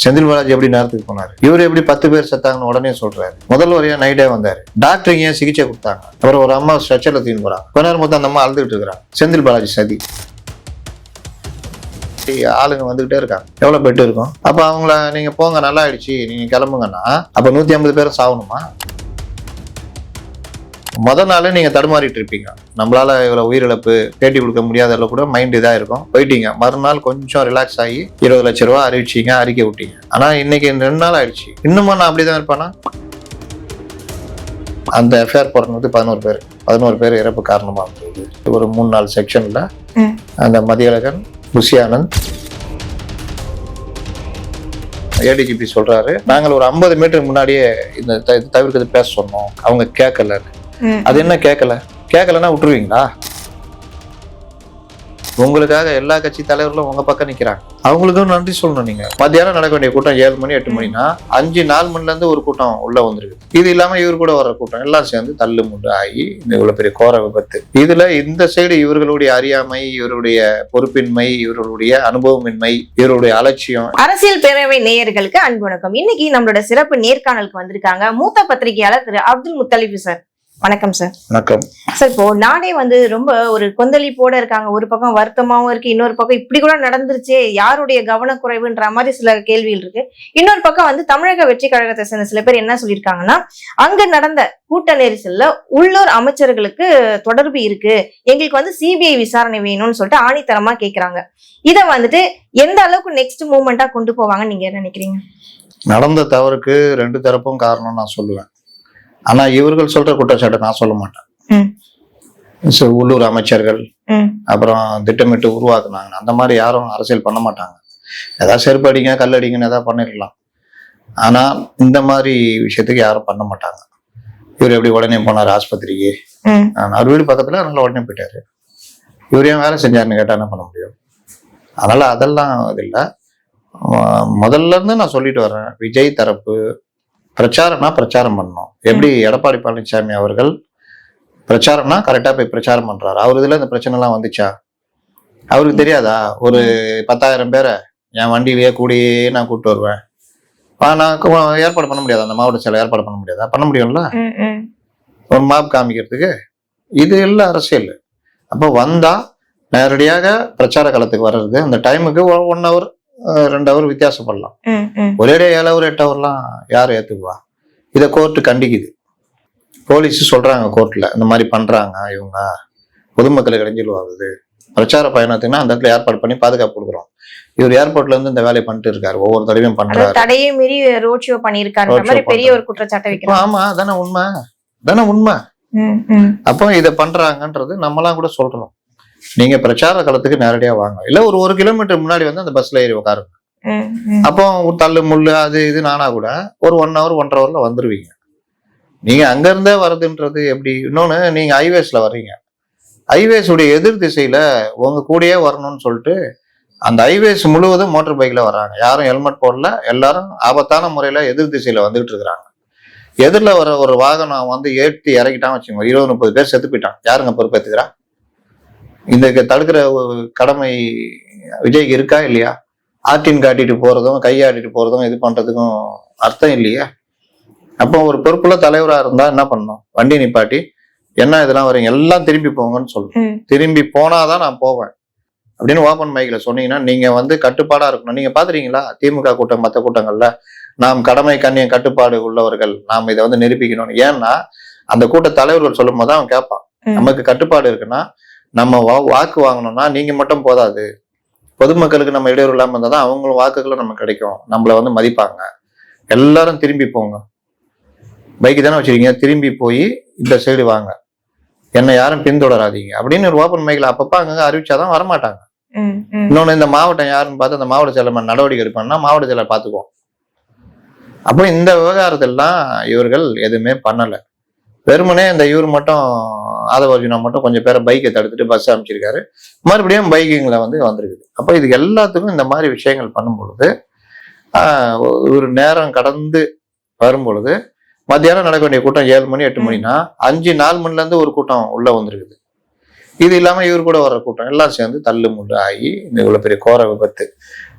செந்தில் பாலாஜி எப்படி நேரத்துக்கு போனாரு? இவர் எப்படி பத்து பேர் செத்தாங்கன்னு உடனே சொல்றாரு. முதல் வரையா நைட்டே வந்தாரு. டாக்டர் ஏன் சிகிச்சை கொடுத்தாங்க? அப்புறம் ஒரு அம்மா ஸ்ட்ரெச்சர்ல தீன் போறாங்க. கொஞ்ச நேரம் மொத்தம் அந்த அம்மா அழுதுகிட்டு இருக்கிறாங்க. செந்தில் பாலாஜி சதி. ஆளுங்க வந்துகிட்டே இருக்காங்க. எவ்வளவு பெட்டு இருக்கும்? அப்ப அவங்கள நீங்க போங்க நல்லா ஆயிடுச்சு. நீங்க கிளம்புங்கன்னா அப்ப நூத்தி ஐம்பது பேர் சாகணுமா முத நாளே நீங்க தடுமாறிட்டு இருப்பீங்க. நம்மளால இவ்வளவு உயிரிழப்பு பேட்டி கொடுக்க முடியாதல கூட மைண்ட் இதா இருக்கும். போயிட்டீங்க. மறுநாள் கொஞ்சம் ரிலாக்ஸ் ஆகி இருபது லட்ச ரூபா அறிவிச்சீங்க அறிக்கை விட்டீங்க. ஆனா இன்னைக்கு ரெண்டு நாள் ஆயிடுச்சு. இன்னுமா நான் அப்படிதான் இருப்பேனா? அந்த எஃப்ஐஆர் பிறந்தது பதினோரு பேர். பதினோரு பேர் இறப்பு காரணமா இருந்தது. ஒரு மூணு நாலு செக்ஷன்ல. அந்த மதியழகன் புஷி ஆனந்த் ஏடிஜிபி சொல்றாரு நாங்கள் ஒரு ஐம்பது மீட்டருக்கு முன்னாடியே இந்த தவிர்க்கிறது பேச சொன்னோம். அவங்க கேட்கல ம். அது என்ன கேட்கல கேட்கலன்னா விட்டுருவீங்களா? உங்களுக்காக எல்லா கட்சி தலைவர்களும் உங்க பக்கம் நிக்கிறாங்க. அவங்களுக்கும் நன்றி சொல்லணும் நீங்க. மத்தியானம் நடக்க வேண்டிய கூட்டம் ஏழு மணி எட்டு மணினா அஞ்சு நாலு மணில இருந்து ஒரு கூட்டம் உள்ள வந்திருக்கு. இது இல்லாம இவர் கூட வர்ற கூட்டம் எல்லாம் சேர்ந்து தள்ளு முண்டு ஆகி இந்த இவ்வளவு பெரிய கோர விபத்து. இதுல இந்த சைடு இவர்களுடைய அறியாமை இவருடைய பொறுப்பின்மை இவர்களுடைய அனுபவமின்மை இவருடைய அலட்சியம். அரசியல் பேரவை நேயர்களுக்கு அன்பு வணக்கம். இன்னைக்கு நம்மளோட சிறப்பு நேர்காணலுக்கு வந்திருக்காங்க மூத்த பத்திரிகையாளர் திரு அப்துல் முத்தலிப் சார். வணக்கம் சார் வணக்கம். சார் இப்போ நாடே வந்து ரொம்ப ஒரு கொந்தளிப்போட இருக்காங்க. ஒரு பக்கம் வருத்தமாவும் இருக்கு இன்னொரு பக்கம் இப்படி கூட நடந்துருச்சே யாருடைய கவனக்குறைவுன்ற மாதிரி சில கேள்விகள் இருக்கு. இன்னொரு பக்கம் வந்து தமிழக வெற்றி கழகத்தை சேர்ந்த சில பேர் என்ன சொல்லியிருக்காங்கன்னா அங்க நடந்த கூட்ட நெரிசல்ல உள்ளூர் அமைச்சர்களுக்கு தொடர்பு இருக்கு. எங்களுக்கு வந்து சிபிஐ விசாரணை வேணும்னு சொல்லிட்டு ஆணித்தரமா கேக்குறாங்க. இத வந்துட்டு எந்த அளவுக்கு நெக்ஸ்ட் மூவ்மெண்டா கொண்டு போவாங்கன்னு நீங்க என்ன நினைக்கிறீங்க? நடந்த தவறுக்கு ரெண்டு தரப்பும் காரணம் நான் சொல்லுவேன். ஆனா இவர்கள் சொல்ற குற்றச்சாட்டை நான் சொல்ல மாட்டேன். உள்ளூர் அமைச்சர்கள். அப்புறம் திட்டமிட்டு உருவாக்குனாங்க. அந்த மாதிரி யாரும் அரசியல் பண்ண மாட்டாங்க. ஏதாவது செருப்பு அடிங்க கல் அடிங்கன்னு ஏதாவது பண்ணிடலாம் ஆனா இந்த மாதிரி விஷயத்துக்கு யாரும் பண்ண மாட்டாங்க. இவர் எப்படி உடனே போனார் ஆஸ்பத்திரிக்கு? அவர் வீடு பக்கத்துல அதனால உடனே போயிட்டாரு. இவர் ஏன் வேலை செஞ்சாருன்னு கேட்டா என்ன பண்ண முடியும்? அதனால அதெல்லாம் இது இல்லை. முதல்ல இருந்து நான் சொல்லிட்டு வரேன் விஜய் தரப்பு பிரச்சாரம்னா பிரச்சாரம் பண்ணணும். எப்படி எடப்பாடி பழனிசாமி அவர்கள் பிரச்சாரம்னா கரெக்டா போய் பிரச்சாரம் பண்றாரு. அவர் இதுல இந்த பிரச்சனை எல்லாம் வந்துச்சா? அவருக்கு தெரியாதா? ஒரு பத்தாயிரம் பேரை என் வண்டியிலேயே கூடயே நான் கூப்பிட்டு வருவேன். நான் ஏற்பாடு பண்ண முடியாதா. அந்த மாவட்ட செயலை ஏற்பாடு பண்ண முடியாதா. பண்ண முடியும்ல. ஒரு மாப் காமிக்கிறதுக்கு. இது இல்லை அரசியல். அப்போ வந்தா நேரடியாக பிரச்சார களத்துக்கு வர்றது அந்த டைமுக்கு ஒன் ஹவர் ரெண்டு ஹவர் வித்தியாசப்படலாம். ம். ம். ஒரே ஏழு ஹவர் எட்டு ஹவர்லாம் யார் ஏத்துக்குவா? இதை கோர்ட்டு கண்டிக்குது. போலீஸ் சொல்றாங்க கோர்ட்ல இந்த மாதிரி பண்றாங்க இவங்க. பொதுமக்களுக்கு இடைஞ்சல் ஆகுது பிரச்சார பயணத்துக்குன்னா அந்த இடத்துல ஏற்பாடு பண்ணி பாதுகாப்பு கொடுக்குறோம். இவர் ஏர்போர்ட்ல இருந்து இந்த வேலையை பண்ணிட்டு இருக்காரு. ஒவ்வொரு தடவையும் பண்றாரு. தடையை மீறி ரோட் ஷோ மாதிரி பெரிய. ஒரு குற்றச்சாட்டை ஆமா தானே உண்மை. தானே உண்மை. அப்போ இதை பண்றாங்கன்றது நம்மலாம் கூட சொல்றோம். நீங்க பிரச்சார களத்துக்கு நேரடியா வாங்க. இல்ல ஒரு ஒரு கிலோமீட்டர் முன்னாடி வந்து அந்த பஸ்ல ஏறி உட்காருங்க. அப்போ தள்ளு முள்ளு அது இது நானா கூட ஒரு ஒன் ஹவர் ஒன்றரை ஹவர்ல வந்துருவீங்க. நீங்க அங்க இருந்தே வருதுன்றது எப்படி? இன்னொன்னு நீங்க ஹைவேஸ்ல வர்றீங்க. ஹைவேஸ் உடைய எதிர் திசையில உங்க கூடயே வரணும்னு சொல்லிட்டு அந்த ஹைவேஸ் முழுவதும் மோட்டார் பைக்ல வர்றாங்க. யாரும் ஹெல்மெட் போடல எல்லாரும் ஆபத்தான முறையில எதிர் திசையில வந்துகிட்டு இருக்கிறாங்க. எதிரில் வர ஒரு வாகனம் வந்து ஏற்றி இறக்கிட்டான் வச்சுக்கோங்க. இருபது முப்பது பேர் செத்து போயிட்டான் யாருங்க பொறுப்பேற்றுக்கிறா இந்த தடுக்கிற ஒரு கடமை விஜய்க்கு இருக்கா இல்லையா? ஆட்டின் காட்டிட்டு போறதும் கையாட்டிட்டு போறதும் இது பண்றதுக்கும் அர்த்தம் இல்லையா? அப்போ ஒரு பொறுப்புள்ள தலைவரா இருந்தா என்ன பண்ணணும்? வண்டி நிப்பாட்டி என்ன இதெல்லாம் வரீங்க எல்லாம் திரும்பி போங்கன்னு சொல்லணும். திரும்பி போனாதான் நான் போவேன். அப்படின்னு ஓப்பன் மைக்ல சொன்னீங்கன்னா நீங்க வந்து கட்டுப்பாடா இருக்கணும். நீங்க பாத்துறீங்களா? திமுக கூட்டம் மற்ற கூட்டங்கள்ல? நாம் கடமை கண்ணியம் கட்டுப்பாடு உள்ளவர்கள் நாம் இதை வந்து நிரூபிக்கணும்னு. ஏன்னா அந்த கூட்ட தலைவர்கள் சொல்லும் போது அவன் கேட்பான். நமக்கு கட்டுப்பாடு இருக்குன்னா நம்ம வா- வாக்கு வாங்கணும்னா நீங்க மட்டும் போதாது. பொதுமக்களுக்கு நம்ம இடையூறு இல்லாம இருந்தா தான் அவங்களும் வாக்குகளும் நமக்கு கிடைக்கும். நம்மள வந்து மதிப்பாங்க. எல்லாரும் திரும்பி போங்க. பைக்கு தானே வச்சிருக்கீங்க? திரும்பி போய் இந்த சைடு வாங்க. என்னை யாரும் பின்தொடராதீங்க. அப்படின்னு ஒரு ஓப்பன் மைக்கில் அப்பப்போ அங்கங்க அறிவிச்சாதான் வரமாட்டாங்க. இன்னொன்று இந்த மாவட்டம் யாருன்னு பார்த்து அந்த மாவட்ட செயலர் நடவடிக்கை எடுப்பாங்கன்னா மாவட்ட செயலர் பார்த்துக்குவோம். அப்போ இந்த விவகாரத்தெல்லாம் இவர்கள் எதுவுமே பண்ணலை. வெறுமனே இந்த இவர் மட்டும் ஆதவர்ஜுனா மட்டும் கொஞ்சம் பேரை பைக்கை தடுத்துட்டு பஸ் அமைச்சிருக்காரு மறுபடியும் பைக்கிங்ல வந்து வந்திருக்குது. அப்போ இது எல்லாத்துக்கும் இந்த மாதிரி விஷயங்கள் பண்ணும் பொழுது ஒரு நேரம் கடந்து வரும் பொழுது மத்தியானம் நடக்க வேண்டிய கூட்டம் ஏழு மணி எட்டு மணினா அஞ்சு நாலு மணிலேருந்து ஒரு கூட்டம் உள்ளே வந்திருக்குது. இது இல்லாமல் இவர் கூட வர்ற கூட்டம் எல்லாம் சேர்ந்து தள்ளு முள்ளு ஆகி இந்த இவ்வளோ பெரிய கோர விபத்து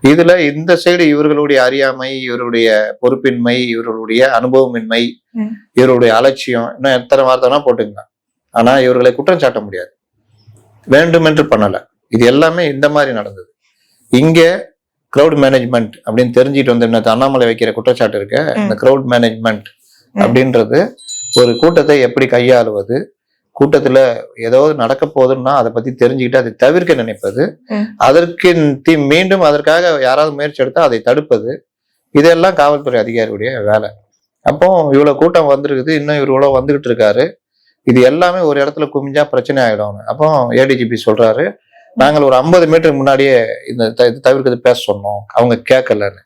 இதுல இந்த சைடு இவர்களுடைய அறியாமை இவருடைய பொறுப்பின்மை இவர்களுடைய அனுபவமின்மை. இவருடைய அலட்சியம் இன்னும் எத்தனை வார்த்தைனா போட்டுக்கலாம். ஆனா இவர்களை குற்றம் சாட்ட முடியாது. வேண்டுமென்று பண்ணல. இது எல்லாமே இந்த மாதிரி நடந்தது. இங்க கிரவுட் மேனேஜ்மெண்ட் அப்படின்னு தெரிஞ்சுட்டு வந்து என்ன அண்ணாமலை வைக்கிற குற்றச்சாட்டு இருக்க இந்த கிரவுட் மேனேஜ்மெண்ட் அப்படின்றது ஒரு கூட்டத்தை எப்படி கையாளுவது கூட்டத்துல ஏதாவது நடக்க போகுதுன்னா அதை பத்தி தெரிஞ்சுக்கிட்டு அதை தவிர்க்க நினைப்பது. அதற்கு தி- மீண்டும் அதற்காக யாராவது முயற்சி எடுத்தா அதை தடுப்பது. இதெல்லாம் காவல்துறை அதிகாரியுடைய வேலை. அப்போ இவ்வளவு கூட்டம் வந்திருக்குது இன்னும் இவர் இவ்வளவு வந்துகிட்டு இருக்காரு. இது எல்லாமே ஒரு இடத்துல குமிஞ்சா பிரச்சனை ஆயிடும். அப்போ ஏடிஜிபி சொல்றாரு நாங்கள் ஒரு ஐம்பது மீட்டருக்கு முன்னாடியே இந்த தவிர்க்கிறது பேச சொன்னோம். அவங்க கேட்கலன்னு.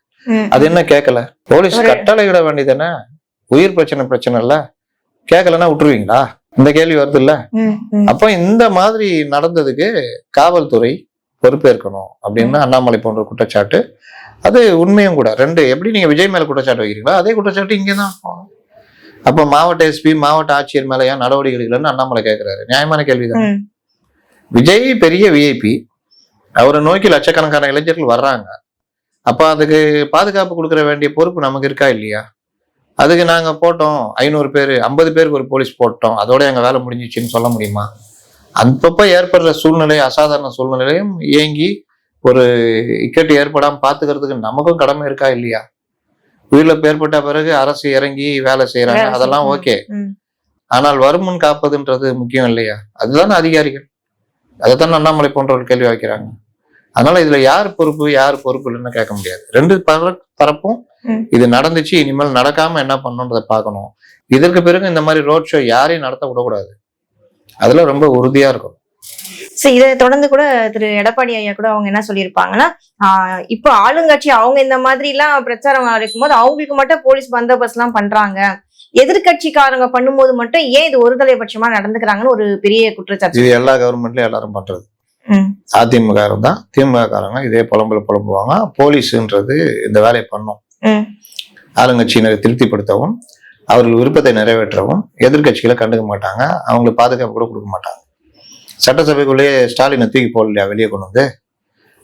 அது என்ன கேட்கல? போலீஸ் கட்டளை இட வேண்டியதானே உயிர் பிரச்சனை பிரச்சனை இல்ல. கேட்கலன்னா விட்டுருவீங்களா? இந்த கேள்வி வருது இல்ல. அப்போ இந்த மாதிரி நடந்ததுக்கு காவல்துறை பொறுப்பேற்கணும் அப்படின்னு அண்ணாமலை போன்ற குற்றச்சாட்டு. அது உண்மையும் கூட. ரெண்டு எப்படி நீங்க விஜய் மேல குற்றச்சாட்டு வைக்கிறீங்களோ அதே குற்றச்சாட்டு இங்கே தான் அப்போ மாவட்ட எஸ்பி மாவட்ட ஆட்சியர் மேல ஏன் நடவடிக்கை எடுக்கலன்னு அண்ணாமலை கேட்கிறாரு நியாயமான கேள்விதான். விஜய் பெரிய விஐபி அவரை நோக்கி லட்சக்கணக்கான இளைஞர்கள் வர்றாங்க. அப்ப அதுக்கு பாதுகாப்பு கொடுக்கற வேண்டிய பொறுப்பு நமக்கு இருக்கா இல்லையா? அதுக்கு நாங்க போட்டோம் ஐநூறு பேர் ஐம்பது பேருக்கு ஒரு போலீஸ் போட்டோம். அதோட எங்க வேலை முடிஞ்சிச்சுன்னு சொல்ல முடியுமா? அப்பப்ப ஏற்படுற சூழ்நிலை அசாதாரண சூழ்நிலையும் இயங்கி ஒரு இக்கட்டு ஏற்படாம பாத்துக்கிறதுக்கு நமக்கும் கடமை இருக்கா இல்லையா? உயிரிழப்பு ஏற்பட்ட பிறகு அரசு இறங்கி வேலை செய்யறாங்க அதெல்லாம். ஓகே. ஆனால் வருமுன் காப்பதுன்றது முக்கியம் இல்லையா? அதுதானே அதிகாரிகள். அதைத்தான் அண்ணாமலை போன்றவர்கள் கேள்வி வைக்கிறாங்க. அதனால இதுல யார் பொறுப்பு யார் பொறுப்பு இல்லைன்னு கேட்க முடியாது. ரெண்டு தரப்பும். இது நடந்துச்சு இனிமேல் நடக்காம என்ன பண்ணணுன்றதை பார்க்கணும். இதற்கு பிறகு இந்த மாதிரி ரோட் ஷோ யாரையும் நடத்த விடக்கூடாது. அதுல ரொம்ப உறுதியா இருக்கும். சரி இதை தொடர்ந்து கூட திரு எடப்பாடி ஐயா கூட அவங்க என்ன சொல்லியிருப்பாங்கன்னா ஆஹ் இப்போ ஆளுங்கட்சி அவங்க இந்த மாதிரி எல்லாம் பிரச்சாரம் இருக்கும்போது அவங்களுக்கு மட்டும் போலீஸ் பந்தோபஸ்த் எல்லாம் பண்றாங்க. எதிர்கட்சிக்காரங்க பண்ணும்போது மட்டும் ஏன் இது ஒருதலை பட்சமா நடந்துக்கிறாங்கன்னு ஒரு பெரிய குற்றச்சாட்டு. இது எல்லா கவர்மெண்ட்லயும் எல்லாரும் பண்றது. அதிமுக இருந்தா திமுக காரங்க இதே புலம்புல புலம்புவாங்க. போலீஸ்ன்றது இந்த வேலையை பண்ணும். ஆளுங்கட்சியினரை திருப்திப்படுத்தவும் அவர்கள் விருப்பத்தை நிறைவேற்றவும் எதிர்க்கட்சிகளை கண்டுக்க மாட்டாங்க. அவங்களுக்கு பாதுகாப்பு கூட கொடுக்க மாட்டாங்க. சட்டசபைக்குள்ளேயே ஸ்டாலினை தூக்கி போடலையா? வெளியே கொண்டு வந்து.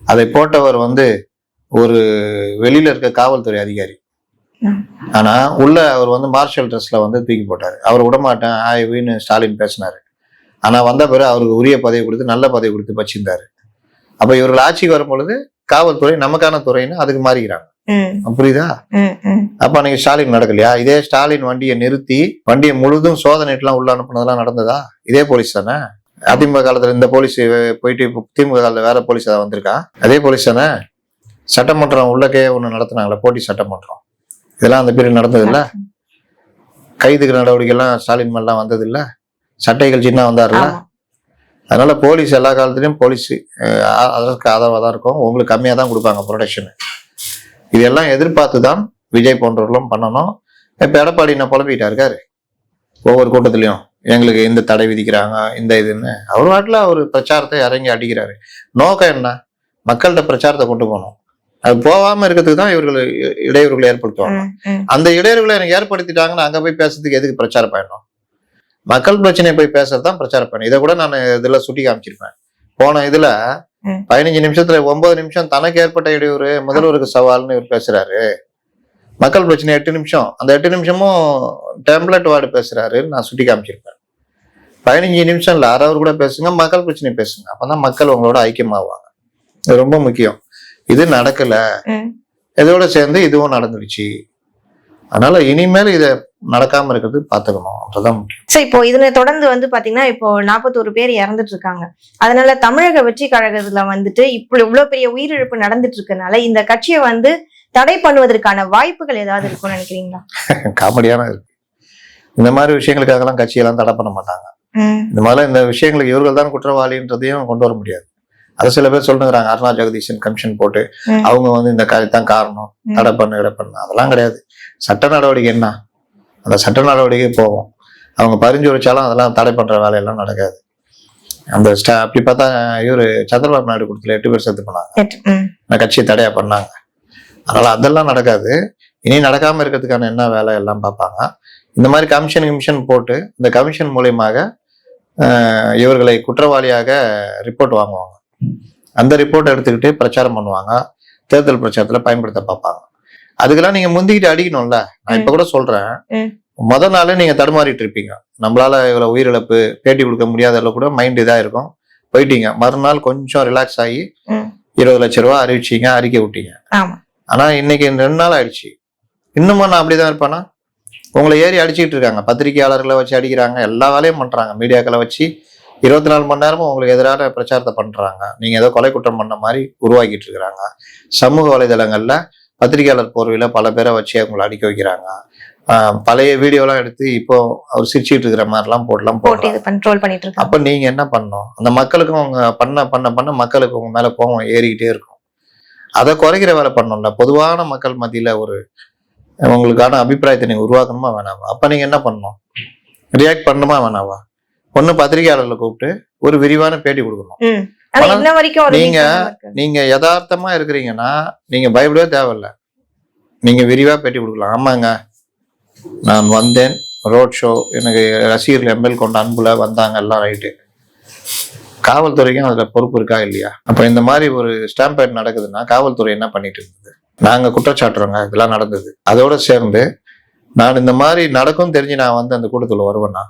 அதை போட்டவர் வந்து ஒரு வெளியில இருக்க காவல்துறை அதிகாரி. ஆனா உள்ள அவர் வந்து மார்ஷல் ட்ரெஸ்ல வந்து தூக்கி போட்டாரு. அவர் விடமாட்டேன். ஆய்வுன்னு ஸ்டாலின் பேசினாரு. ஆனா வந்த பிறகு அவருக்கு உரிய பதவி கொடுத்து நல்ல பதவி கொடுத்து வச்சிருந்தாரு. அப்ப இவர்கள் ஆட்சிக்கு வரும் பொழுது காவல்துறை நமக்கான துறைன்னு அதுக்கு மாறிக்கிறாங்க. புரியுதா. அப்ப அன்னைக்கு ஸ்டாலின் நடக்கலையா? இதே ஸ்டாலின் வண்டியை நிறுத்தி வண்டியை முழுதும் சோதனைட்டுலாம் உள்ள அனுப்புனதெல்லாம் நடந்ததா? இதே போலீஸ் தானே? அதிமுக காலத்துல இந்த போலீஸ் போயிட்டு திமுக காலத்துல வேற போலீஸ் ஏதாவது வந்திருக்கா? அதே போலீஸ் தானே? சட்டமன்றம் உள்ளக்கே ஒண்ணு நடத்துனாங்களே போட்டி சட்டமன்றம். இதெல்லாம் அந்த பீரியட் நடந்தது இல்ல? கைதுக்கு நடவடிக்கை எல்லாம் ஸ்டாலின் மேலாம் வந்தது இல்ல? சட்டைகள் சின்ன வந்தாருல்ல? ஆமா. அதனால போலீஸ் எல்லா காலத்துலயும் போலீஸ் அதற்கு ஆதரவாக தான் இருக்கும். உங்களுக்கு கம்மியாக தான் கொடுப்பாங்க ப்ரொடெக்ஷன் இதெல்லாம் எதிர்பார்த்து தான் விஜய் போன்றவர்களும் பண்ணணும். இப்போ எடப்பாடி என்ன புலம்பிக்கிட்டா இருக்காரு. ஒவ்வொரு கூட்டத்திலையும். எங்களுக்கு இந்த தடை விதிக்கிறாங்க இந்த இதுன்னு. அவர் வாட்டில் அவர் பிரச்சாரத்தை இறங்கி அடிக்கிறாரு. நோக்கம் என்ன? மக்கள்கிட்ட பிரச்சாரத்தை கொண்டு போகணும். அது போகாம இருக்கிறதுக்கு தான் இவர்கள் இடையூறுகளை ஏற்படுத்துவாங்க. அந்த இடையூறுகளை எனக்கு ஏற்படுத்திட்டாங்கன்னு அங்க போய் பேசுறதுக்கு எதுக்கு பிரச்சார பயணம் மக்கள் பிரச்சனையை போய் பேசுறது தான் பிரச்சார பயணம் இதை கூட நான் இதுல சுட்டி காமிச்சிருப்பேன். போன இதுல. பதினஞ்சு நிமிஷத்துல ஒன்பது நிமிஷம் தனக்கு ஏற்பட்ட இடையூறு முதல்வருக்கு சவால்னு இவர் பேசுறாரு. மக்கள் பிரச்சனை எட்டு நிமிஷம். அந்த எட்டு நிமிஷமும் டெம்ப்ளேட் வார்டு பேசுறாருன்னு நான் சுட்டி காமிச்சிருப்பேன். பதினஞ்சு நிமிஷம் இல்ல கூட பேசுங்க மக்கள் பிரச்சனை பேசுங்க. அப்பதான் மக்கள் உங்களோட ஐக்கியமாவாங்க. இது ரொம்ப முக்கியம். இது நடக்கல. இதோட சேர்ந்து இதுவும் நடந்துடுச்சு. அதனால இனிமேல் இதை நடக்காம இருக்கிறது பாத்துக்கணும். அதுதான் முக்கியம். சரி இப்போ இதுல தொடர்ந்து வந்து பாத்தீங்கன்னா இப்போ நாற்பத்தோரு பேர் இறந்துட்டு இருக்காங்க. அதனால தமிழக வெற்றி கழகத்துல வந்துட்டு இப்படி இவ்வளவு பெரிய உயிரிழப்பு நடந்துட்டு இருக்கனால இந்த கட்சியை வந்து தடை பண்ணுவதற்கான வாய்ப்புகள் ஏதாவது இருக்கும்னு நினைக்கிறீங்களா? காமெடியான இருக்கு. இந்த மாதிரி விஷயங்களுக்காகலாம் கட்சியெல்லாம் தடை பண்ண மாட்டாங்க. இந்த மாதிரி இந்த விஷயங்களுக்கு இவர்கள் தான் குற்றவாளின்றதையும் கொண்டு வர முடியாது. அது சில பேர் சொல்லுங்கிறாங்க அருணா ஜெகதீசன் கமிஷன் போட்டு. அவங்க வந்து இந்த காரியத்தான் காரணம். தடை பண்ணு தடை பண்ணு. அதெல்லாம் கிடையாது. சட்ட நடவடிக்கை என்ன? அந்த சட்ட நடவடிக்கை போவோம் அவங்க பரிந்துரைச்சாலும் அதெல்லாம் தடை பண்ற வேலையெல்லாம் நடக்காது. அந்த ஸ்டா அப்படி பார்த்தா இவரு சந்திரபாபு நாயுடு கொடுத்துல எட்டு பேர் செத்து போனாங்க. கட்சியை தடையா பண்ணாங்க. அதனால அதெல்லாம் நடக்காது. இனி நடக்காம இருக்கிறதுக்கான என்ன வேலை எல்லாம் பார்ப்பாங்க. இந்த மாதிரி கமிஷன் கமிஷன் போட்டு இந்த கமிஷன் மூலியமாக இவர்களை குற்றவாளியாக ரிப்போர்ட் வாங்குவாங்க. அந்த ரிப்போர்ட் எடுத்துக்கிட்டு பிரச்சாரம் பண்ணுவாங்க. தேர்தல் பிரச்சாரத்துல பயன்படுத்த பார்ப்பாங்க. அதுக்கெல்லாம் நீங்க முந்திக்கிட்டு அடிக்கணும்ல. நான் இப்ப கூட சொல்றேன். முத நாளே நீங்க தடுமாறிட்டு இருப்பீங்க. நம்மளால இவ்வளவு உயிரிழப்பு பேட்டி கொடுக்க முடியாத அளவு கூட மைண்ட் இதா இருக்கும். போயிட்டீங்க. மறுநாள் கொஞ்சம் ரிலாக்ஸ் ஆகி. இருபது லட்ச ரூபா அறிவிச்சீங்க அறிக்கை விட்டீங்க. ஆனா இன்னைக்கு ரெண்டு நாள் ஆயிடுச்சு. இன்னுமா நான் அப்படிதான் இருப்பேனா? உங்களை ஏறி அடிச்சுக்கிட்டு இருக்காங்க. பத்திரிகையாளர்களை வச்சு அடிக்கிறாங்க. எல்லா வேலையும் பண்றாங்க. மீடியாக்களை வச்சு இருபத்தி நாலு மணி நேரமும் உங்களுக்கு எதிரான பிரச்சாரத்தை பண்றாங்க. நீங்க ஏதோ கொலை குற்றம் பண்ண மாதிரி உருவாக்கிட்டு இருக்கிறாங்க. சமூக வலைதளங்கள்ல பத்திரிகையாளர் போர்வையில பல பேரை வச்சு அவங்களை அடிக்க வைக்கிறாங்க. பழைய வீடியோலாம் எடுத்து இப்போ அவர் சிரிச்சிட்டு இருக்கிற மாதிரிலாம் போட்டுலாம் போட்டு கண்ட்ரோல் பண்ணிட்டு இருக்காங்க. அப்ப நீங்க என்ன பண்ணணும்? அந்த மக்களுக்கும் அவங்க பண்ண பண்ண பண்ண மக்களுக்கு உங்க மேல கோவம் ஏறிக்கிட்டே இருக்கும். அதை குறைக்கிற வேலை பண்ணணும்ல. பொதுவான மக்கள் மத்தியில ஒரு உங்களுக்கான அபிப்பிராயத்தை நீங்க உருவாக்கணுமா வேணாமா அப்ப நீங்க என்ன பண்ணணும்? ரியாக்ட் பண்ணணுமா வேணாவா? ஒண்ணு பத்திரிகையாளர்களை கூப்பிட்டு ஒரு விரிவான பேட்டி கொடுக்கணும். ஆனா இன்ன வரைக்கும் நீங்க-. நீங்க யதார்த்தமா இருக்கிறீங்கன்னா நீங்க பயப்படவே தேவையில்ல. நீங்க விரிவா பேட்டி கொடுக்கலாம். ஆமாங்க. நான் வந்தேன். ரோட் ஷோ எனக்கு ரசிகர்கள் எம்எல் கொண்ட அன்புல வந்தாங்க எல்லாம் ரைட்டு. காவல்துறைக்கும் அதுல பொறுப்பு இருக்கா இல்லையா? அப்ப இந்த மாதிரி ஒரு ஸ்டாம்ப் பேட் நடக்குதுன்னா காவல்துறை என்ன பண்ணிட்டு இருந்தது? நாங்க குற்றச்சாட்டுறோங்க. இதெல்லாம் நடந்தது. அதோட சேர்ந்து நான் இந்த மாதிரி நடக்கும் தெரிஞ்சு நான் வந்து அந்த கூட்டத்துல வருவேன்னா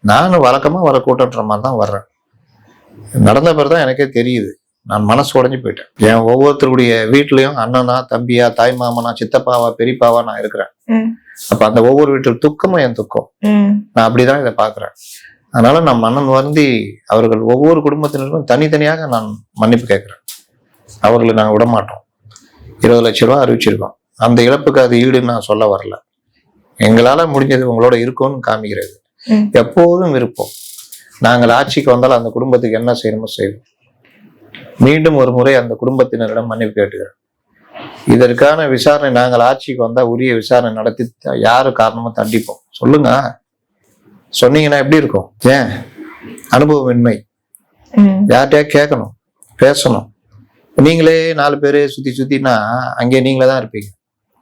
நானும் வழக்கமா வர கூட்டன்ற மாதிரி தான் வர்றேன். நடந்த பிறகு தான் எனக்கே தெரியுது. நான் மனசு உடைஞ்சு போயிட்டேன். என் ஒவ்வொருத்தருடைய வீட்லயும் அண்ணனா தம்பியா தாய் மாமனா சித்தப்பாவா பெரியப்பாவா நான் இருக்கிறேன். அப்ப அந்த ஒவ்வொரு வீட்டு துக்கமும் என் துக்கம். நான் அப்படிதான் இதை பாக்குறேன் அதனால நான் மன்னன் வருந்தி அவர்கள் ஒவ்வொரு குடும்பத்தினருக்கும் தனித்தனியாக நான் மன்னிப்பு கேட்கிறேன். அவர்களை நாங்கள் விட மாட்டோம் இருபது லட்ச ரூபா அறிவிச்சிருக்கோம். அந்த இழப்புக்கு அது ஈடுன்னு நான் சொல்ல வரல. எங்களால முடிஞ்சது உங்களோட இருக்கும்னு காமிக்கிறது. எப்போதும் விருப்பம். நாங்கள் ஆட்சிக்கு வந்தால் அந்த குடும்பத்துக்கு என்ன செய்யணுமோ செய்வோம். மீண்டும் ஒரு முறை அந்த குடும்பத்தினரிடம் மன்னிப்பு கேட்டுக்கிறேன். இதற்கான விசாரணை நாங்கள் ஆட்சிக்கு வந்தா உரிய விசாரணை நடத்தி யாரு காரணமோ தண்டிப்போம். சொல்லுங்க. சொன்னீங்கன்னா எப்படி இருக்கும்? ஏன்? அனுபவமின்மை. யார்கிட்டயா கேட்கணும்? பேசணும். நீங்களே நாலு பேர் சுத்தி சுத்தினா அங்கே நீங்களே தான் இருப்பீங்க.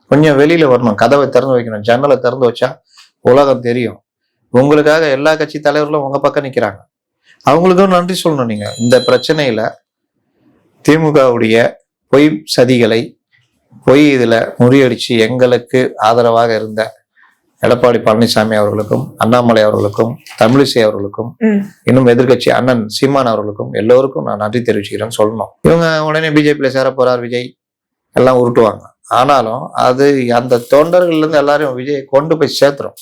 கொஞ்சம் வெளியில வரணும். கதவை திறந்து வைக்கணும். ஜன்னலை திறந்து வச்சா உலகம் தெரியும். உங்களுக்காக எல்லா கட்சி தலைவர்களும் உங்க பக்கம் நிக்கிறாங்க. அவங்களுக்கும் நன்றி சொல்லணும் நீங்க. இந்த பிரச்சனையில திமுகவுடைய பொய் சதிகளை பொய் இதுல முறியடிச்சு எங்களுக்கு ஆதரவாக இருந்த எடப்பாடி பழனிசாமி அவர்களுக்கும் அண்ணாமலை அவர்களுக்கும் தமிழிசை அவர்களுக்கும். இன்னும் எதிர்க்கட்சி அண்ணன் சீமான் அவர்களுக்கும் எல்லோருக்கும் நான் நன்றி தெரிவிச்சுக்கிறேன்னு சொல்லணும். இவங்க உடனே பிஜேபியில சேர போறார் விஜய். எல்லாம் உருட்டுவாங்க. ஆனாலும் அது அந்த தொண்டர்கள்ல இருந்து எல்லாரையும் விஜய் கொண்டு போய் சேர்த்துரும்.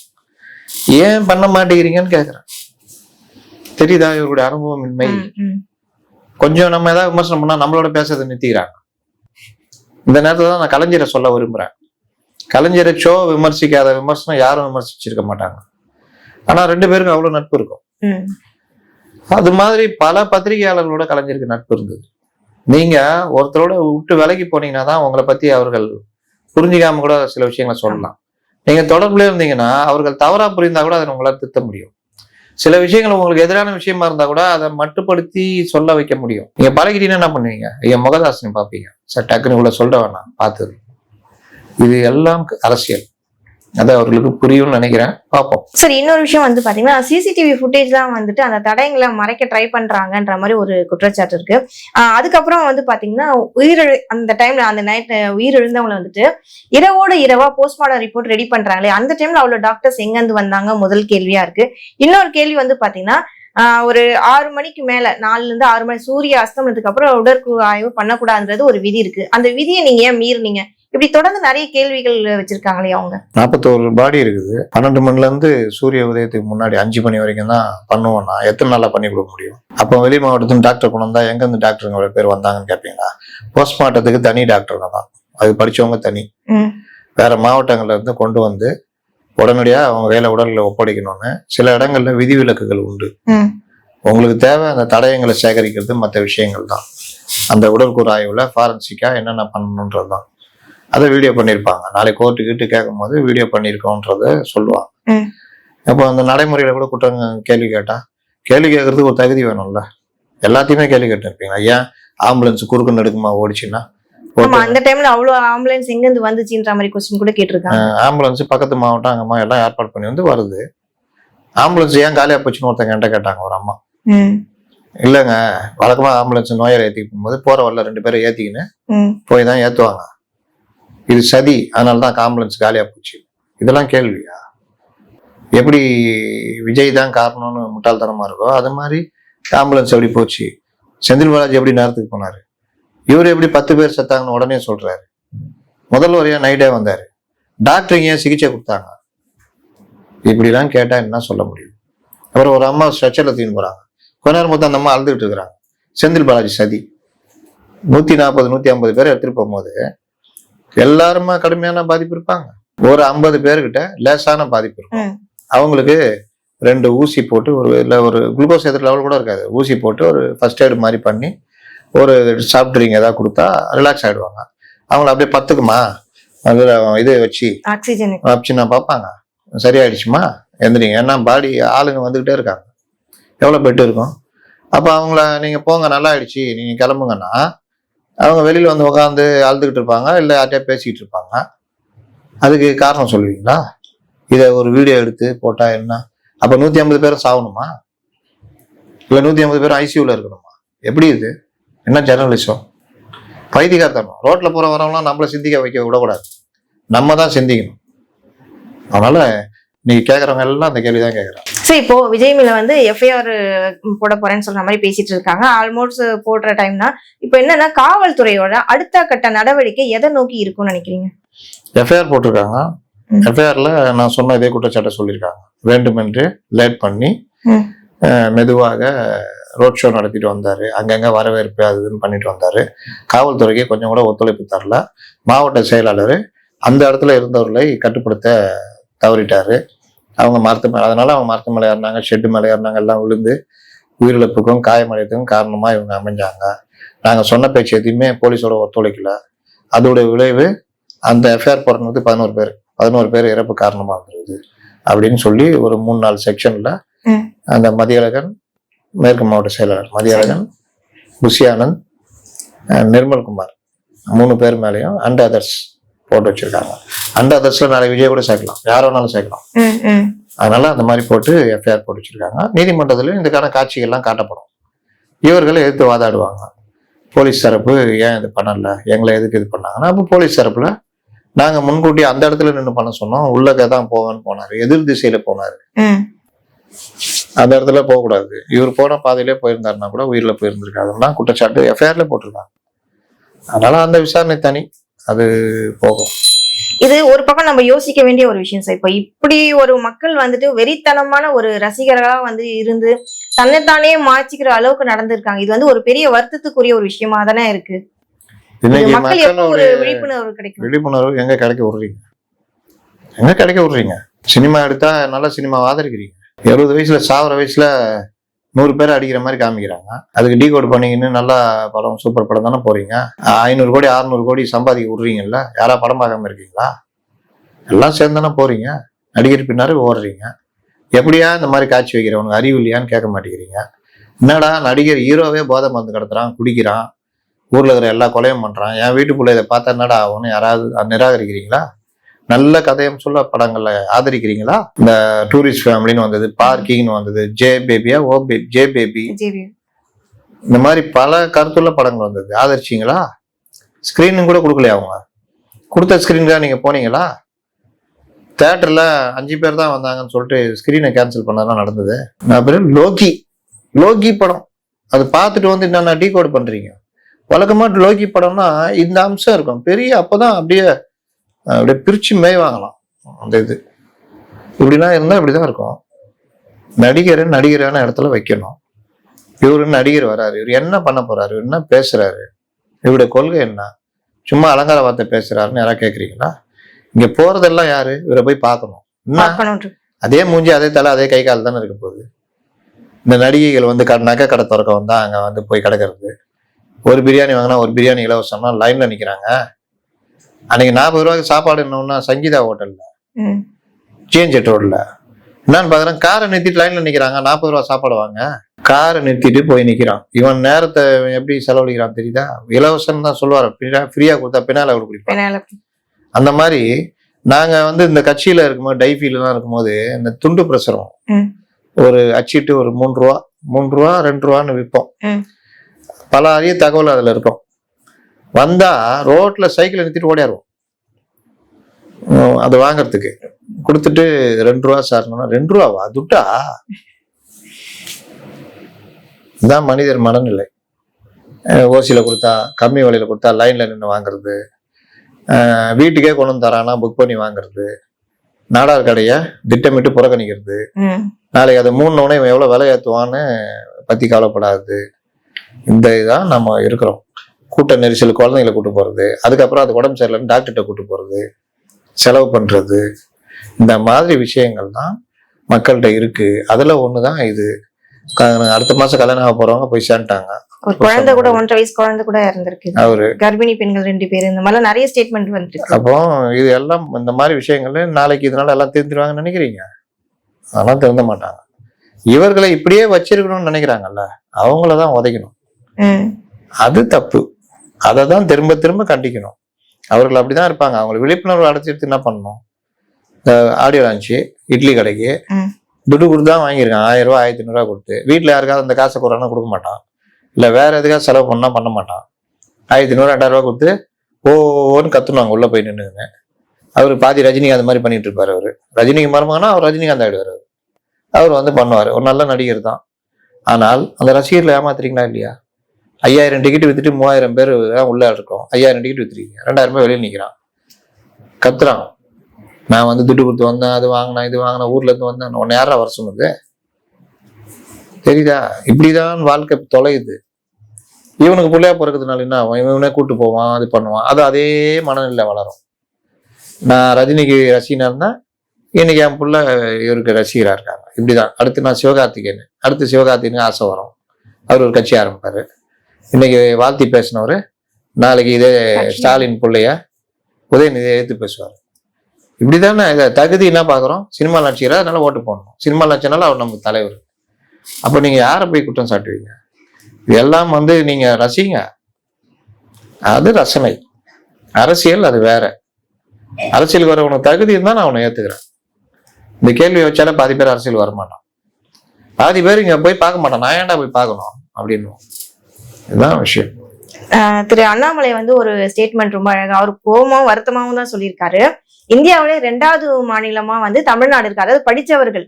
ஏன் பண்ண மாட்டேங்கிறீங்கன்னு கேக்குறேன். தெரியுதா இவருடைய அனுபவம் இன்மை. கொஞ்சம் நம்ம ஏதாவது விமர்சனம் பண்ணா நம்மளோட பேசுறதை நிறுத்திக்கிறாங்க. இந்த நேரத்துல தான் நான் கலைஞரை சொல்ல விரும்புறேன். கலைஞரை ஷோ விமர்சிக்காத விமர்சனம் யாரும் விமர்சிச்சிருக்க மாட்டாங்க. ஆனா ரெண்டு பேருக்கும் அவ்வளவு நட்பு இருக்கும். அது மாதிரி பல பத்திரிகையாளர்களோட கலைஞருக்கு நட்பு இருந்தது. நீங்க ஒருத்தரோட விட்டு விலகி போனீங்கன்னா தான் உங்களை பத்தி அவர்கள் புரிஞ்சுக்காம கூட சில விஷயங்களை சொல்லலாம். நீங்கள் தொடர்புல இருந்தீங்கன்னா அவர்கள் தவறாக புரிந்தால் கூட அதை உங்களால் திருத்த முடியும். சில விஷயங்கள் உங்களுக்கு எதிரான விஷயமா இருந்தால் கூட அதை மட்டுப்படுத்தி சொல்ல வைக்க முடியும். நீங்கள் பழகிட்டீங்கன்னா என்ன பண்ணுவீங்க? ஐயா முகதாசனை பார்ப்பீங்க. சார் டக்குன்னு இவ்வளவு சொல்ல வேணாம் பார்த்து. இது எல்லாம் அரசியல். அது அவர்களுக்கு புரியும்னு நினைக்கிறேன். பார்ப்போம். சரி இன்னொரு விஷயம் வந்து பாத்தீங்கன்னா சிசிடிவி ஃபுட்டேஜ் தான் வந்துட்டு அந்த தடயங்களை மறைக்க ட்ரை பண்றாங்கன்ற மாதிரி ஒரு குற்றச்சாட்டு இருக்கு. ஆஹ் அதுக்கப்புறம் வந்து பாத்தீங்கன்னா உயிரிழ அந்த டைம்ல அந்த நைட் உயிரிழந்தவங்களை வந்துட்டு இரவோட இரவா போஸ்ட்மார்டம் ரிப்போர்ட் ரெடி பண்றாங்களே அந்த டைம்ல அவ்வளவு டாக்டர்ஸ் எங்க இருந்து வந்தாங்க? முதல் கேள்வியா இருக்கு. இன்னொரு கேள்வி வந்து பாத்தீங்கன்னா ஆஹ் ஒரு ஆறு மணிக்கு மேல நாலுல இருந்து ஆறு மணி சூரிய அஸ்தமனத்துக்கு அப்புறம் உடற்கு ஆய்வு பண்ணக்கூடாதுன்றது ஒரு விதி இருக்கு. அந்த விதியை நீங்க ஏன் மீறினீங்க? இப்படி தொடர்ந்து நிறைய கேள்விகள் வச்சிருக்காங்களே அவங்க. நாற்பத்தோரு பாடி இருக்குது. பன்னெண்டு மணில இருந்து சூரிய உதயத்துக்கு முன்னாடி அஞ்சு மணி வரைக்கும் தான் பண்ணுவோம்னா எத்தனை நாளா பண்ணி கொடுக்க முடியும்? அப்போ வெளி மாவட்டத்துல டாக்டர் கொண்டு வந்தா எங்க இருந்து டாக்டருங்க இவ்வளவு பேர் வந்தாங்கன்னு கேட்பீங்களா போஸ்ட்மார்ட்டத்துக்கு தனி டாக்டருங்க தான். அது படிச்சவங்க தனி. வேற மாவட்டங்கள்ல இருந்து கொண்டு வந்து உடனடியா அவங்க கையில உடல்ல ஒப்படைக்கணும்னு சில இடங்கள்ல விதிவிலக்குகள் உண்டு. உங்களுக்கு தேவை அந்த தடயங்களை சேகரிக்கிறது மற்ற விஷயங்கள் தான். அந்த உடற்கூறு ஆய்வுல ஃபாரன்சிக்கா என்னென்ன பண்ணணுன்றது தான். அதை வீடியோ பண்ணியிருப்பாங்க நாளைக்கு கோர்ட்டு கிட்ட கேட்கும் போது வீடியோ பண்ணியிருக்கோன்றத சொல்லுவாங்க. அப்போ அந்த நடைமுறையில கூட குற்றம் கேள்வி கேட்டா கேள்வி கேட்கறதுக்கு ஒரு தகுதி வேணும்ல. எல்லாத்தையுமே கேள்வி கேட்டிருப்பீங்க. ஏன் ஆம்புலன்ஸ் குறுக்கு நெடுக்குமா ஓடிச்சுன்னா? அந்த டைம்ல அவ்வளவு ஆம்புலன்ஸ் எங்க இருந்து வந்துச்சுன்ற மாதிரி கொஸ்டின் கூட கேட்டிருக்காங்க. ஆம்புலன்ஸ் பக்கத்து மாவட்டம் அங்கம்மா எல்லாம் ஏற்பாடு பண்ணி வந்து வருது. ஆம்புலன்ஸ் ஏன் காலியா போச்சுன்னு ஒருத்தங்க என்கிட்ட கேட்டாங்க ஒரு அம்மா. இல்லைங்க வழக்கமாக ஆம்புலன்ஸ் நோயாளி ஏற்றிட்டு போகும்போது போகிற வரல ரெண்டு பேரும் ஏற்றிக்கின்னு ம். போய் தான் ஏற்றுவாங்க இது சதி அதனால தான் ஆம்புலன்ஸ் காலியாக போச்சு. இதெல்லாம் கேள்வியா? எப்படி விஜய் தான் காரணம்னு முட்டாள்தனமாக இருக்கோ அது மாதிரி ஆம்புலன்ஸ் எப்படி போச்சு? செந்தில் பாலாஜி எப்படி நேரத்துக்கு போனார்? இவர் எப்படி பத்து பேர் செத்தாங்கன்னு உடனே சொல்கிறாரு முதல் வரையாக நைட்டே வந்தார். டாக்டர் ஏன் சிகிச்சை கொடுத்தாங்க? இப்படிலாம் கேட்டால் என்ன சொல்ல முடியும்? அப்புறம் ஒரு அம்மா ஸ்ட்ரெச்சரில் தூக்கின்னு போகிறாங்க கொஞ்ச நேரம் மொத்தம் அந்த அம்மா அழுதுகிட்டு இருக்கிறாங்க. செந்தில் பாலாஜி சதி. நூற்றி நாற்பது நூற்றி ஐம்பது பேர் எடுத்துகிட்டு போகும்போது எல்லாருமா கடுமையான பாதிப்பு இருப்பாங்க. ஒரு ஐம்பது பேர்கிட்ட லேசான பாதிப்பு இருக்கும். அவங்களுக்கு ரெண்டு ஊசி போட்டு ஒரு இல்லை ஒரு குளுக்கோஸ் எதிர் லெவல் கூட இருக்காது. ஊசி போட்டு ஒரு ஃபர்ஸ்ட் எய்டு மாதிரி பண்ணி ஒரு சாஃப்ட் ட்ரிங்க் ஏதாவது கொடுத்தா ரிலாக்ஸ் ஆகிடுவாங்க அவங்கள அப்படியே பத்துக்குமா? அதில் இது வச்சு ஆக்சிஜன் வச்சுன்னா பார்ப்பாங்க. சரியாயிடுச்சுமா? எந்திரிங்க. ஏன்னா பாடி ஆளுங்க வந்துக்கிட்டே இருக்காங்க. எவ்வளோ பெட்டு இருக்கும். அப்போ அவங்கள நீங்கள் போங்க நல்லா ஆயிடுச்சு. நீங்கள் கிளம்புங்கன்னா அவங்க வெளியில் வந்து உட்காந்து அழுதுகிட்டு இருப்பாங்க இல்லை யார்கிட்டயா பேசிக்கிட்டு இருப்பாங்க. அதுக்கு காரணம் சொல்லுவீங்களா? இதை ஒரு வீடியோ எடுத்து போட்டால் என்ன? அப்போ நூற்றி ஐம்பது பேரும் சாகணுமா இல்லை நூற்றி ஐம்பது பேரும் ஐசியூவில் இருக்கணுமா? எப்படி இது? என்ன ஜெர்னலிசம் பைத்தியகார்த்தனம் ரோட்டில் போகிற வரவங்களாம் நம்மளை சிந்திக்க வைக்க விடக்கூடாது. நம்ம தான் சிந்திக்கணும். அதனால் நீங்கள் கேட்குறவங்க எல்லாம் அந்த கேள்வி தான் கேட்குறாங்க சரி இப்போ விஜய் மேல வந்து எஃப்ஐஆர் போட போறேன்னு சொல்ற மாதிரி பேசிட்டு இருக்காங்க. ஆல்மோஸ்ட் போடுற டைம்னா இப்போ என்னன்னா காவல்துறையோட அடுத்த கட்ட நடவடிக்கை எதை நோக்கி இருக்கும்னு நினைக்கிறீங்க? எஃப்ஐஆர் போட்டிருக்காங்க. எஃப்ஐஆர்ல நான் சொன்ன இதே குற்றச்சாட்டை சொல்லியிருக்காங்க. வேண்டுமென்று லேட் பண்ணி மெதுவாக ரோட் ஷோ நடத்திட்டு வந்தாரு. அங்கங்க வரவேற்பு அது இதுன்னு பண்ணிட்டு வந்தாரு. காவல்துறைக்கு கொஞ்சம் கூட ஒத்துழைப்பு தரல. மாவட்ட செயலாளர் அந்த இடத்துல இருந்தவர்களை கட்டுப்படுத்த தவறிட்டாரு. அவங்க மரத்து அதனால அவங்க மரத்து மேலே ஏறினாங்க ஷெட்டு மேலே ஏறினாங்க எல்லாம் விழுந்து உயிரிழப்புக்கும் காயமடையத்துக்கும் காரணமா இவங்க அமைஞ்சாங்க நாங்க சொன்ன பேச்சு எதையுமே போலீஸோட ஒத்துழைக்கல அதோட விளைவு அந்த எஃப்ஐஆர் போடுறது பதினோரு பேர் பதினோரு பேர் இறப்பு காரணமா இருந்தது அப்படின்னு சொல்லி ஒரு மூணு நாலு செக்ஷன்ல. அந்த மதியழகன் மேற்கு மாவட்ட செயலாளர் மதியழகன் புஷியானந்த் அஹ், நிர்மல்குமார் மூணு பேர் மேலேயும் அண்ட் அதர்ஸ் போட்டு வச்சிருக்காங்க. அண்ட் அதர்ஸ்ல நாளை விஜய் கூட சேர்க்கலாம். யார் வேணாலும் சேர்க்கலாம். அதனால அந்த மாதிரி போட்டு எஃப்ஐஆர் போட்டு வச்சிருக்காங்க. நீதிமன்றத்திலும் இதுக்கான காட்சிகள்லாம் காட்டப்படும். இவர்கள் எதிர்த்து வாதாடுவாங்க. போலீஸ் தரப்பு ஏன் இது பண்ணல? எங்களை எதுக்கு இது பண்ணாங்கன்னா அப்போ போலீஸ் தரப்புல நாங்க முன்கூட்டி அந்த இடத்துல நின்று பண்ண சொன்னோம். உள்ளக்க தான் போவேன்னு போனாரு. எதிர் திசையில போனாரு. அந்த இடத்துல போகக்கூடாது. இவர் போன பாதையிலே போயிருந்தாருன்னா கூட உயிரில் போயிருந்திருக்காதுன்னா குற்றச்சாட்டு எஃப்ஐஆர்ல போட்டிருக்காங்க அதனால அந்த விசாரணை தனி. அது போகும். இது ஒரு பக்கம் நம்ம யோசிக்க வேண்டிய ஒரு விஷயம் சார் இப்போ இப்படி ஒரு மக்கள் வந்துட்டு வெறித்தனமான ஒரு ரசிகர்களா வந்து இருந்து தன்னைத்தானே மாற்றிக்கிற அளவுக்கு நடந்திருக்காங்க. இது வந்து ஒரு பெரிய வருத்தத்துக்குரிய ஒரு விஷயமா தானே இருக்கு. விழிப்புணர்வு கிடைக்கும்? விழிப்புணர்வு எங்க கிடைக்க விடுறீங்க? எங்க கிடைக்க விடுறீங்க? சினிமா எடுத்தா நல்ல சினிமாவை ஆதரிக்கிறீங்க எழுபது வயசுல சாவர வயசுல நூறு பேர் அடிக்கிற மாதிரி காமிக்கிறாங்க. அதுக்கு டீ கோட் பண்ணிக்கின்னு நல்லா படம் சூப்பர் படம் தானே போறீங்க? ஐநூறு கோடி அறுநூறு கோடி சம்பாதிக்க விடுறீங்கல்ல? யாரா படம் பார்க்காம இருக்கீங்களா? எல்லாம் சேர்ந்து தானே போறீங்க. நடிகர் பின்னாரு ஓடுறீங்க. எப்படியா இந்த மாதிரி காட்சி வைக்கிறவனுக்கு அறிவு இல்லையான்னு கேட்க மாட்டேங்கிறீங்க. என்னடா நடிகர் ஹீரோவே போதை மருந்து கடத்துறான் குடிக்கிறான் ஊரில் இருக்கிற எல்லா கொலையும் பண்ணுறான் என் வீட்டுக்குள்ளே இதை பார்த்தா என்னடா ஆகும்னு யாராவது நிராகரிக்கிறீங்களா? நல்ல கதையம் சொல்ல படங்கள்ல ஆதரிக்கிறீங்களா? இந்த டூரிஸ்ட் ஃபேமிலின்னு வந்தது பார்க்கிங்னு வந்தது ஜே பேபியா ஓ பே ஜே பேபி இந்த மாதிரி பல கருத்துள்ள படங்கள் வந்தது. ஆதரிச்சிங்களா? ஸ்கிரீனும் கூட கொடுக்கலையா அவங்க? கொடுத்த ஸ்கிரீனுக்காக நீங்க போனீங்களா? தேட்டர்ல அஞ்சு பேர் தான் வந்தாங்கன்னு சொல்லிட்டு ஸ்கிரீனை கேன்சல் பண்ணதான் நடந்தது. அப்புறம் லோகி. லோகி படம். அது பார்த்துட்டு வந்து என்னென்ன டீ கோட் பண்றீங்க? வழக்கமா லோகி படம்னா இந்த அம்சம் இருக்கும். பெரிய அப்பதான் அப்படியே அஹ், அப்படியே பிரிச்சு மேய்வாங்களாம் அந்த இது. இப்படிலாம் இருந்தா இப்படிதான் இருக்கும். நடிகரை நடிகரான இடத்துல வைக்கணும். இவரு நடிகர் வராரு. இவர் என்ன பண்ண போறாரு? இவர் என்ன பேசுறாரு? இவருடைய கொள்கை என்ன? சும்மா அலங்கார வார்த்தை பேசுறாருன்னு யாராவது கேக்குறீங்களா? இங்க போறதெல்லாம் யாரு? இவரை போய் பார்க்கணும். என்ன? அதே மூஞ்சி அதே தலை அதே கை கால் தானே இருக்க போகுது. இந்த நடிகைகள் வந்து க நகை கடை திறக்க வந்தா அங்க வந்து போய் கிடக்கிறது. ஒரு பிரியாணி வாங்கினா ஒரு பிரியாணி இலவசம்னா லைன்ல நிக்கிறாங்க. அன்னைக்கு நாற்பது ரூபாய்க்கு சாப்பாடு என்னன்னா சங்கீதா ஹோட்டல்ல. ஜிஎன்ஜெட் ரோட்ல என்னன்னு பாக்குறேன் காரை நிறுத்திட்டு லைன்ல நிக்கிறாங்க நாற்பது ரூபா சாப்பாடு வாங்க. காரை நிறுத்திட்டு போய் நிக்கிறான். இவன் நேரத்தை எப்படி செலவழிக்கிறான் தெரியுதா? இலவசம் தான் சொல்லுவாரு. ஃப்ரீயா கொடுத்தா பின்னால அவர் குடிப்பான். அந்த மாதிரி நாங்க வந்து இந்த கட்சியில இருக்கும்போது டைஃபீலாம் இருக்கும்போது இந்த துண்டு பிரசுரம். ஒரு அச்சிட்டு ஒரு மூணு ரூபா மூணு ரூபா ரெண்டு ரூபான்னு விற்போம். பல அரிய தகவல் அதுல இருக்கும். வந்தா ரோட்ல சைக்கிள் நிறுத்திட்டு ஓடியாருவோம். அது வாங்குறதுக்கு. கொடுத்துட்டு ரெண்டு ரூபா சார்னா ரெண்டு ரூபாவா? துட்டா இதுதான் மனிதர் மனநிலை. ஓசியில கொடுத்தா கம்மி விலையில கொடுத்தா லைன்ல நின்று வாங்குறது. வீட்டுக்கே கொண்டு வந்து தரானா புக் பண்ணி வாங்குறது. நாடார் கடையை திட்டமிட்டு புறக்கணிக்கிறது. நாளைக்கு அதை மூணுனே இவன் எவ்வளோ விலை ஏற்றுவான்னு பற்றி கவலைப்படாது. இந்த இதான் நம்ம இருக்கிறோம். கூட்ட நெரிசல் குழந்தைங்களை கூட்டு போகிறது அதுக்கப்புறம் அது உடம்பு சரியில்லைன்னு டாக்டர்கிட்ட கூட்டு போகிறது செலவு பண்ணுறது இந்த மாதிரி விஷயங்கள் தான் மக்கள்கிட்ட இருக்கு. அதில் ஒன்று தான் இது அடுத்த மாதம் கல்யாணம் ஆக போகிறவங்க போய் சேர்ந்துட்டாங்க. ஒரு குழந்தை கூட ஒன்றரை வயசு குழந்தை கூட இருந்திருக்கு அவரு. கர்ப்பிணி பெண்கள் ரெண்டு பேர் இந்த மாதிரிலாம் நிறைய ஸ்டேட்மெண்ட் வந்துருக்கு. அப்போ இது எல்லாம் இந்த மாதிரி விஷயங்கள் நாளைக்கு இதனால எல்லாம் தெரிஞ்சிருவாங்கன்னு நினைக்கிறீங்க? அதெல்லாம் திருந்த மாட்டாங்க. இவர்களை இப்படியே வச்சிருக்கணும்னு நினைக்கிறாங்கல்ல அவங்கள தான் உதைக்கணும். அது தப்பு. அதை தான் திரும்ப திரும்ப கண்டிக்கணும். அவர்கள் அப்படிதான் இருப்பாங்க. அவங்களுக்கு விழிப்புணர்வு அடைச்சிட்டு என்ன பண்ணணும்? இந்த ஆடியோ லான்ச்சு இட்லி கடைக்கு. துட்டு கொடுத்து தான் வாங்கியிருக்கான் ஆயிரம் ரூபாய் ஆயிரத்தி ஐநூறுரூவா கொடுத்து. வீட்டில் யாருக்காவது அந்த காசை கொடுறானா கொடுக்க மாட்டான். இல்லை வேற எதுக்காக செலவு பண்ணா பண்ண மாட்டான். ஆயிரத்தி ஐநூறு ரெண்டாயிரம் ரூபாய் கொடுத்து ஓன்னு கத்துனாங்க. உள்ள போய் நின்றுங்க அவர் பாதி ரஜினிகாந்த் மாதிரி பண்ணிட்டு இருப்பாரு அவரு. ரஜினிக்கு மருமகனா அவர் ரஜினிகாந்த் ஆயிடுவார் அவர். அவர் வந்து பண்ணுவார். ஒரு நல்ல நடிகர் தான். ஆனால் அந்த ரசிகர்களை ஏமாத்துறீங்களா இல்லையா? ஐயாயிரம் டிக்கெட் வித்துட்டு மூவாயிரம் பேர் தான் உள்ள இருக்கோம் ஐயாயிரம் டிக்கெட் வித்துருக்கீங்க. ரெண்டாயிரம் பேர் வெளியில் நிற்கிறான் கத்துறான். நான் வந்து துட்டு கொடுத்து வந்தேன் அது வாங்கினேன் இது வாங்கினேன் ஊர்ல இருந்து வந்தேன். உன்னை யாரா வர சொன்னது? தெரியுதா? இப்படிதான் வாழ்க்கை தொலையுது. இவனுக்கு பிள்ளையா பிறக்கிறதுனால என்ன ஆகும்? இவனே கூட்டு போவான் அது பண்ணுவான். அது அதே மனநிலை வளரும். நான் ரஜினிக்கு ரசிகனா இருந்தா இன்னைக்கு என் பிள்ளை இவருக்கு ரசிகரா இருக்காங்க. இப்படிதான். அடுத்து நான் சிவகார்த்திகேயன். அடுத்து சிவகார்த்திகேயனுக்கு ஆசை வரும். அவர் ஒரு கட்சி ஆரம்பிப்பாரு. இன்னைக்கு வாழ்த்தி பேசினவர் நாளைக்கு இதே ஸ்டாலின் பிள்ளைய உதயநிதியை எடுத்து பேசுவார். இப்படிதானே இதை தகுதி என்ன பார்க்குறோம் சினிமா நடிச்சிக்கிறா அதனால ஓட்டு போடணும். சினிமா நடிச்சனால அவர் நம்ம தலைவர். அப்போ நீங்க யாரை போய் குற்றம் சாட்டுவீங்க? இதெல்லாம் வந்து நீங்க ரசிங்க. அது ரசனை. அரசியல் அது வேற. அரசியலுக்கு வர உனக்கு தகுதி இருந்தா நான் அவனை ஏத்துக்கிறேன். இந்த கேள்வி வச்சாலே பாதி பேர் அரசியல் வரமாட்டான். பாதி பேர் இங்க போய் பார்க்க மாட்டான். நான் ஏன்டா போய் பார்க்கணும்? அப்படின்னு. இதுதான் விஷயம். திரு அண்ணாமலை வந்து ஒரு ஸ்டேட்மெண்ட் ரொம்ப அழகா அவர் கோபமாவும் வருத்தமாவும் தான் சொல்லியிருக்காரு. இந்தியாவிலே ரெண்டாவது மாநிலமா வந்து தமிழ்நாடு இருக்கு. அதாவது படிச்சவர்கள்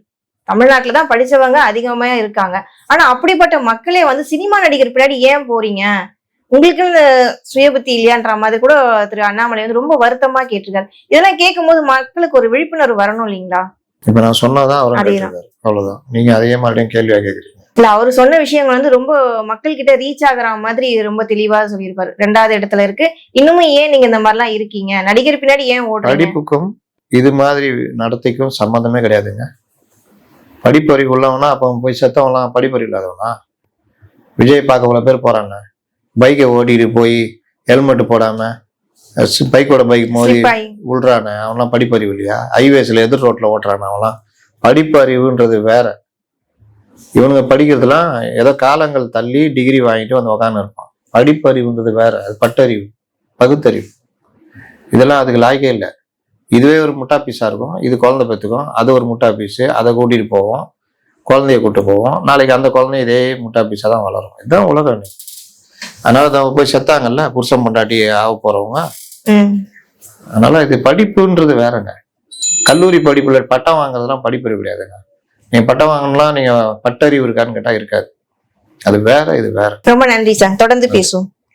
தமிழ்நாட்டுல தான் படிச்சவங்க அதிகமா இருக்காங்க. ஆனா அப்படிப்பட்ட மக்களே வந்து சினிமா நடிகர் பின்னாடி ஏன் போறீங்க? உங்களுக்கு சுயபுத்தி இல்லையான்ற மாதிரி கூட திரு அண்ணாமலை வந்து ரொம்ப வருத்தமா கேட்டிருக்காரு. இதெல்லாம் கேட்கும்போது மக்களுக்கு ஒரு விழிப்புணர்வு வரணும் இல்லைங்களா? இப்ப நான் சொன்னாதான். கேட்டிருக்காரு. அவ்வளவுதான். நீங்க அதே மறுபடியும் கேள்வியா கேக்குறீங்க. இல்ல அவர் சொன்ன விஷயங்கள் வந்து ரொம்ப மக்கள் கிட்ட ரீச் ஆகுற மாதிரி ரொம்ப தெளிவா சொல்லியிருப்பாரு. ரெண்டாவது இடத்துல இருக்கு. இன்னுமும் ஏன் நீங்க இந்த மாதிரிலாம் இருக்கீங்க? நடிகர் பின்னாடி ஏன் ஓடுறீங்க? படிப்புக்கும் இது மாதிரி நடத்தைக்கும் சம்மந்தமே கிடையாதுங்க. படிப்பறிவு உள்ளவனா அப்ப போய் செத்தவன்லாம் படிப்பறிவு இல்லாதவனா? விஜய் பார்க்க இவ்வளவு பேர் போறாங்க பைக்கை ஓட்டிட்டு போய் ஹெல்மெட் போடாம பைக்கோட பைக் மோதி விழுறானே அவன்லாம் படிப்பறிவு இல்லையா? ஹைவேஸ்ல எதிர் ரோட்ல ஓட்டுறானே அவன்லாம். படிப்பறிவுன்றது வேற. இவனுங்க படிக்கிறதுலாம் ஏதோ காலங்கள் தள்ளி டிகிரி வாங்கிட்டு வந்து உக்காந்து இருப்பான் படிப்பறிவுன்றது வேற அது பட்டறிவு பகுத்தறிவு. இதெல்லாம் அதுக்கு லாய்க்கே இல்லை. இதுவே ஒரு முட்டா பீஸா இருக்கும். இது குழந்தை பெற்றுக்கும் அது ஒரு முட்டா பீஸு அதை கூட்டிட்டு போவோம் குழந்தைய கூட்டு போவோம். நாளைக்கு அந்த குழந்தை இதே முட்டா பீஸா தான் வளரும். இதுதான் உலகம். அதனால அவங்க போய் செத்தாங்கல்ல புருஷன் பொண்டாட்டி ஆக போறவங்க. ம். அதனால இது படிப்புன்றது வேறங்க. கல்லூரி படிப்புல பட்டம் வாங்குறதுலாம் படிப்பறிவு கிடையாதுங்க நீங்க பட்டம் வாங்கணும்லாம் நீங்க பட்டறிவு இருக்கான்னு கேட்டா இருக்காது. அது வேற இது வேற. ரொம்ப நன்றி சார். தொடர்ந்து பேசுவோம்.